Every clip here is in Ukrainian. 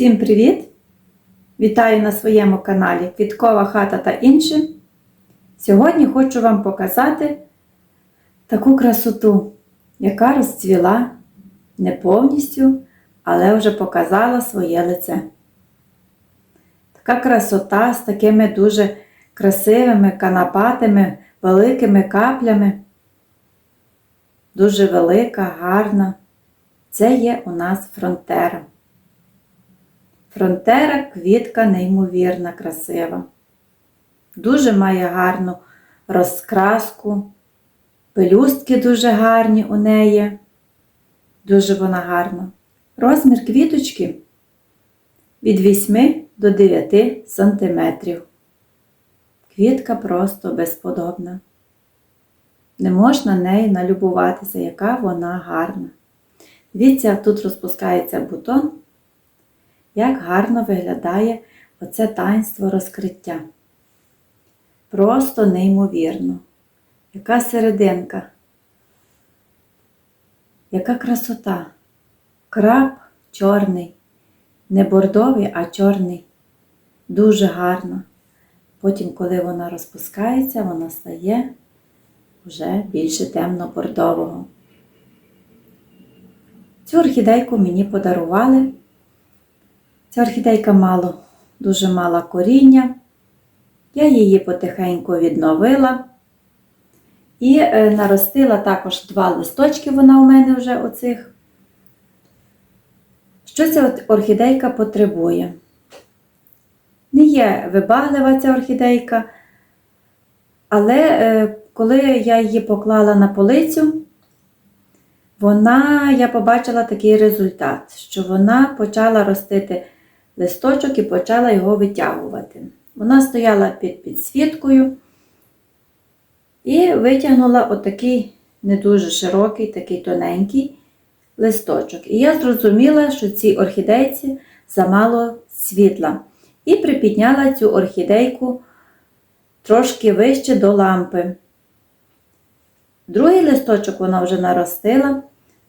Всім привіт! Вітаю на своєму каналі Квіткова хата та інше. Сьогодні хочу вам показати таку красоту, яка розцвіла не повністю, але вже показала своє лице. Така красота з такими дуже красивими, канапатими, великими каплями. Дуже велика, гарна. Це є у нас фронтера. Фронтера квітка неймовірна, красива. Дуже має гарну розкраску. Пелюстки дуже гарні у неї. Дуже вона гарна. Розмір квіточки від 8 до 9 сантиметрів. Квітка просто безподобна. Не можна нею налюбуватися, яка вона гарна. Дивіться, тут розпускається бутон як гарно виглядає оце таїнство розкриття. Просто неймовірно. Яка серединка, яка красота. Краб чорний, не бордовий, а чорний. Дуже гарно. Потім, коли вона розпускається, вона стає вже більше темно-бордового. Цю орхідейку мені подарували. Ця орхідейка мало, дуже мала коріння. Я її потихеньку відновила і е, наростила також два листочки, вона у мене вже оцих. Що ця орхідейка потребує? Не є вибаглива ця орхідейка, але е, коли я її поклала на полицю, вона, я побачила такий результат, що вона почала ростити листочок і почала його витягувати. Вона стояла під підсвіткою і витягнула отакий не дуже широкий, такий тоненький листочок. І я зрозуміла, що цій орхідейці замало світла. І припідняла цю орхідейку трошки вище до лампи. Другий листочок вона вже наростила,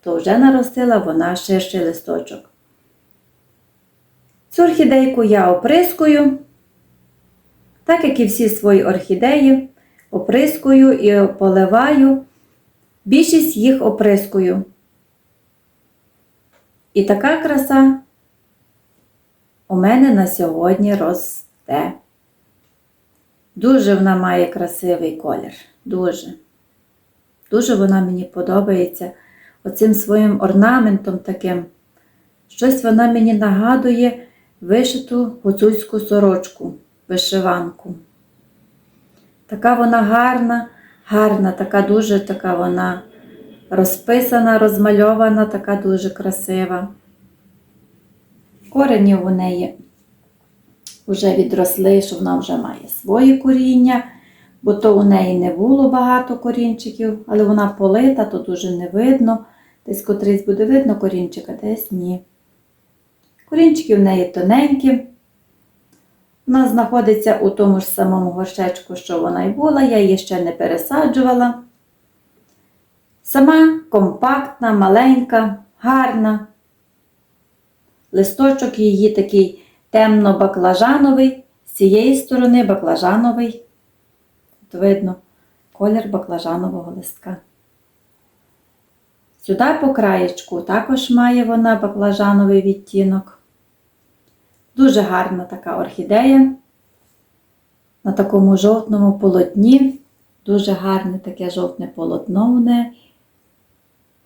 то вже наростила вона ширший листочок. Цю орхідейку я оприскую, так як і всі свої орхідеї, оприскую і поливаю. Більшість їх оприскую. І така краса у мене на сьогодні росте. Дуже вона має красивий колір. Дуже. Дуже вона мені подобається оцим своїм орнаментом таким. Щось вона мені нагадує вишиту гуцульську сорочку, вишиванку. Така вона гарна, гарна, така дуже така вона розписана, розмальована, така дуже красива. Корені у неї вже відросли, що вона вже має своє коріння, бо то у неї не було багато корінчиків, але вона полита, то дуже не видно. Десь котрийсь буде видно корінчика, десь ні. Корінчики в неї тоненькі. Вона знаходиться у тому ж самому горшечку, що вона й була, я її ще не пересаджувала. Сама компактна, маленька, гарна. Листочок її такий темно-баклажановий, з цієї сторони баклажановий. Тут видно колір баклажанового листка. Сюди по краєчку також має вона баклажановий відтінок. Дуже гарна така орхідея. На такому жовтному полотні. Дуже гарне таке жовтне полотно у неї.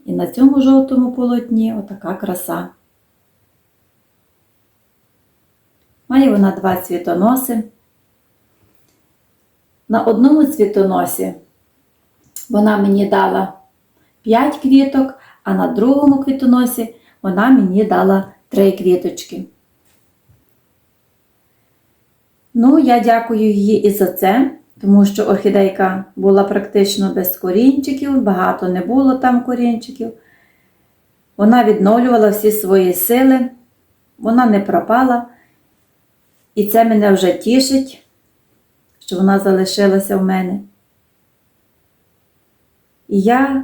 І на цьому жовтому полотні отака краса. Має вона два цвітоноси. На одному цвітоносі вона мені дала 5 квіток, а на другому квітоносі вона мені дала 3 квіточки. Ну, я дякую їй і за це, тому що орхідейка була практично без корінчиків, багато не було там корінчиків. Вона відновлювала всі свої сили, вона не пропала. І це мене вже тішить, що вона залишилася в мене. І я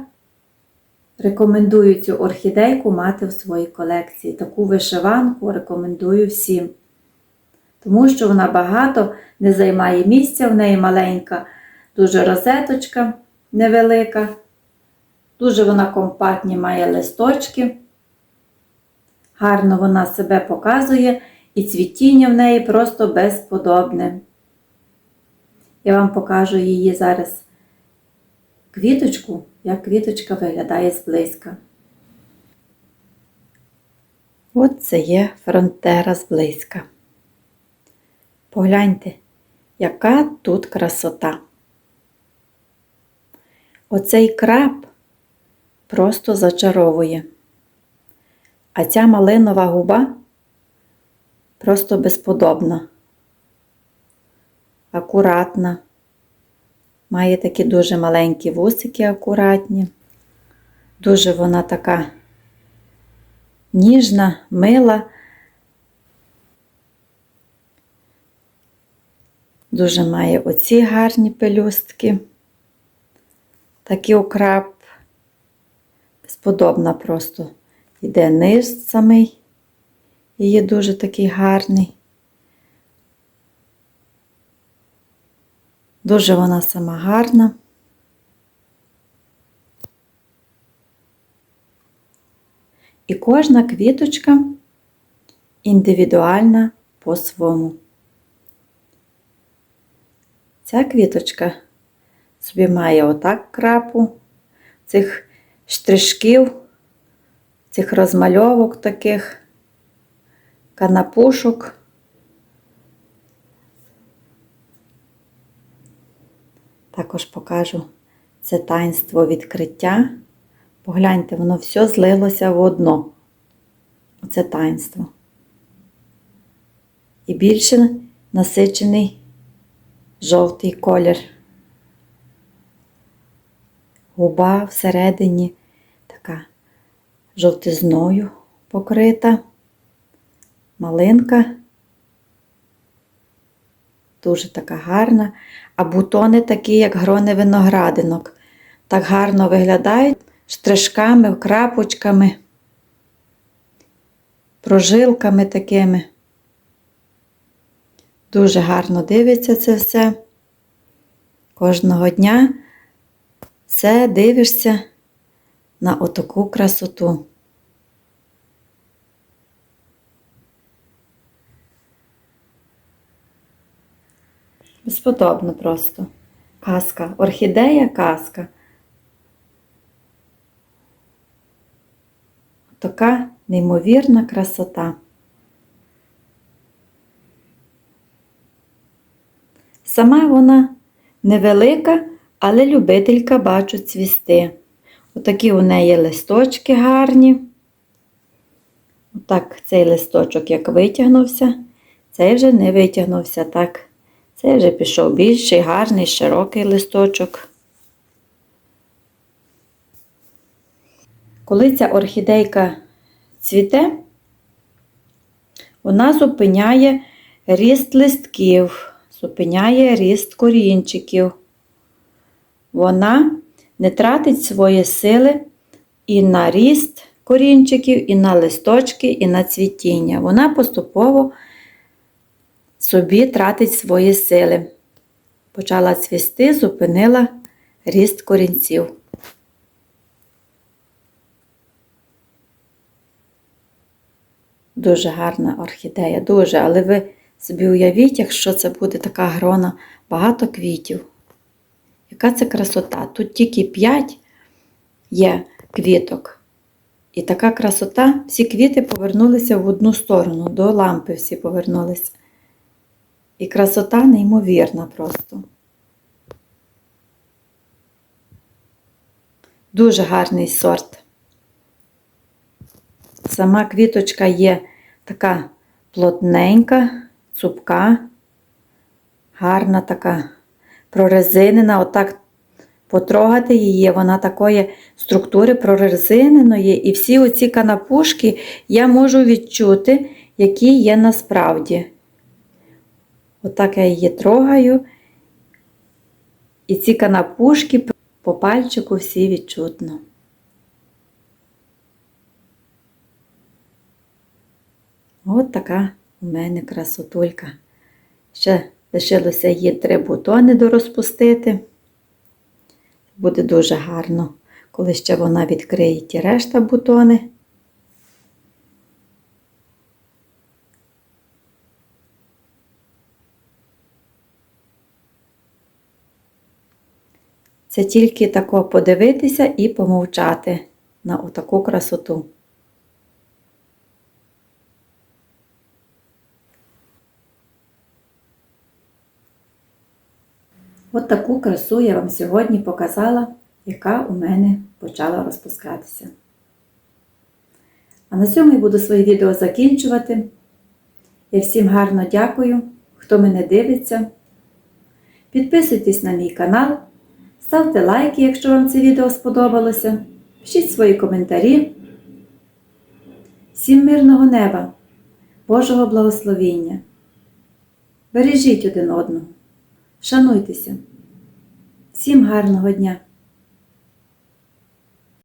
Рекомендую цю орхідейку мати в своїй колекції. Таку вишиванку рекомендую всім. Тому що вона багато не займає місця, в неї маленька, дуже розеточка невелика. Дуже вона компактні має листочки. Гарно вона себе показує, і цвітіння в неї просто безподобне. Я вам покажу її зараз квіточку, як квіточка виглядає зблизька. От це є фронтера зблизька. Погляньте, яка тут красота. Оцей краб просто зачаровує. А ця малинова губа просто безподобна, акуратна. Має такі дуже маленькі вусики акуратні. Дуже вона така ніжна, мила. Дуже має оці гарні пелюстки. Такий окраб. Безподобна просто. Іде низ самий. Її дуже такий гарний. Дуже вона сама гарна. І кожна квіточка індивідуальна по-своєму. Ця квіточка собі має отак крапу, цих штришків, цих розмальовок таких, канапушок. Також покажу це таїнство відкриття. Погляньте, воно все злилося в одно. Оце таїнство. І більше насичений жовтий колір. Губа всередині така жовтизною покрита, малинка. Дуже така гарна, а бутони такі, як грони виноградинок. Так гарно виглядають штришками, крапочками, прожилками такими. Дуже гарно дивиться це все. Кожного дня все дивишся на отаку красоту. Безподобно просто. Казка. Орхідея казка. Така неймовірна красота. Сама вона невелика, але любителька бачу цвісти. Отакі у неї листочки гарні. Отак цей листочок як витягнувся, цей вже не витягнувся так. Цей вже пішов більший, гарний, широкий листочок. Коли ця орхідейка цвіте, вона зупиняє ріст листків, зупиняє ріст корінчиків. Вона не тратить свої сили і на ріст корінчиків, і на листочки, і на цвітіння. Вона поступово собі тратить свої сили. Почала цвісти, зупинила ріст корінців. Дуже гарна орхідея, дуже, але ви собі уявіть, якщо це буде така грона, багато квітів. Яка це красота? Тут тільки 5 є квіток. І така красота, всі квіти повернулися в одну сторону, до лампи всі повернулися. І красота неймовірна просто. Дуже гарний сорт. Сама квіточка є така плотненька, цупка, гарна така прорезинена. Отак потрогати її, вона такої структури прорезиненої. І всі оці канапушки я можу відчути, які є насправді. Отак я її трогаю. І ці канапушки по пальчику всі відчутно. От така у мене красотулька. Ще лишилося її три бутони дорозпустити. Буде дуже гарно, коли ще вона відкриє ті решта бутони. Це тільки тако подивитися і помовчати на отаку красоту. От таку красу я вам сьогодні показала, яка у мене почала розпускатися. А на цьому я буду своє відео закінчувати. Я всім гарно дякую, хто мене дивиться. Підписуйтесь на мій канал, ставте лайки, якщо вам це відео сподобалося. Пишіть свої коментарі. Всім мирного неба, Божого благословіння. Бережіть один одного. Шануйтеся. Всім гарного дня!